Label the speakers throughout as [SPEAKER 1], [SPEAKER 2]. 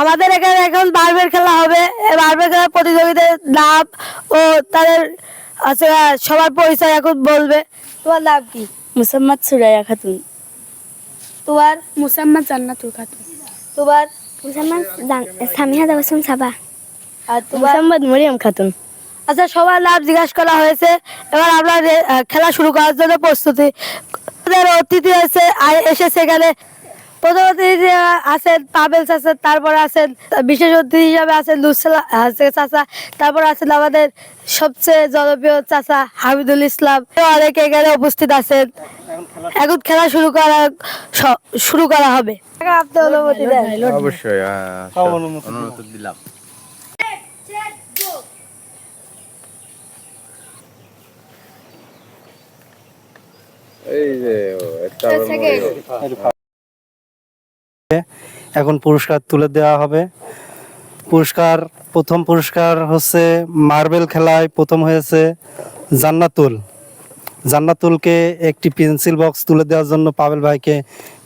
[SPEAKER 1] আমাদের এখানে এখন বারবের খেলা হবে এই বারবের খেলার প্রতিযোগিতার নাম ও তাদের আছে সবার পরিচয় এখন বলবে। তোমার নাম কি?
[SPEAKER 2] মুসাম্মদ সুরাইয়া খাতুন।
[SPEAKER 1] তোমার?
[SPEAKER 2] মুসাম্মদ জান্নাতুল খাতুন।
[SPEAKER 1] তোমার?
[SPEAKER 3] মুসাম্মদ সামিহা দাবাসুম সাবা।
[SPEAKER 1] আর তোমার?
[SPEAKER 2] মুসাম্মদ মরিয়ম খাতুন।
[SPEAKER 1] আচ্ছা সবার নাম জিজ্ঞাসা করা হয়েছে। এবার আমরা খেলা শুরু করার জন্য প্রস্তুতি। আমাদের অতিথি হয়েছে এসেছে এখানে। প্রথম অতিথি আছেন পাবেল চাচা তারপর আছেন বিশেষ অতিথি হিসাবে আছেন নুসলা আছে চাচা তারপর আছেন আমাদের সবচেয়ে জনপ্রিয় চাচা হামিদুল ইসলাম। অনেকে এখানে উপস্থিত আছেন। এখন খেলা শুরু করা শুরু করা হবে। আপনি অনুমতি দেন।
[SPEAKER 4] অবশ্যই অনুমতি দিলাম। এই যে একটা আবার
[SPEAKER 5] এখন পুরস্কার তুলে দেওয়া হবে। পুরস্কার প্রথম পুরস্কার হচ্ছে মার্বেল খেলায় প্রথম হয়েছে জান্নাতুল। জান্নাতুলকে একটি পেন্সিল বক্স তুলে দেওয়ার জন্য পাবেল ভাইকে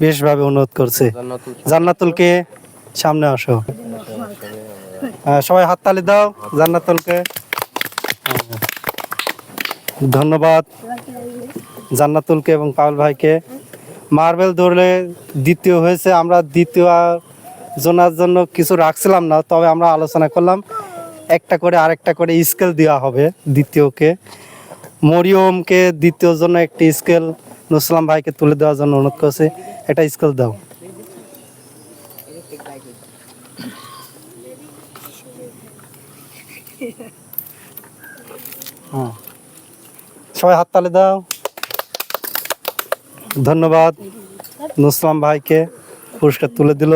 [SPEAKER 5] বেশভাবে অনুরোধ করছে। জান্নাতুলকে সামনে আসো। সবাই হাততালি দাও জান্নাতুলকে। ধন্যবাদ জান্নাতুলকে এবং পাউল ভাইকে। মার্বেল ধরলে দ্বিতীয় হয়েছে, আমরা দ্বিতীয় জনার জন্য কিছু রাখছিলাম না, তবে আমরা আলোচনা করলাম। একটা করে আরেকটা করে স্কেল দেওয়া হবে দ্বিতীয়কে। মরিয়মকে দ্বিতীয় জন্য একটি স্কেল নুসলাম ভাইকে তুলে দেওয়ার জন্য অনুরোধ করছে একটা স্কেল দাও। হ্যাঁ। সবাই হাততালি দাও। ধন্যবাদ। নুসলাম ভাইকে পুরস্কার তুলে দিল।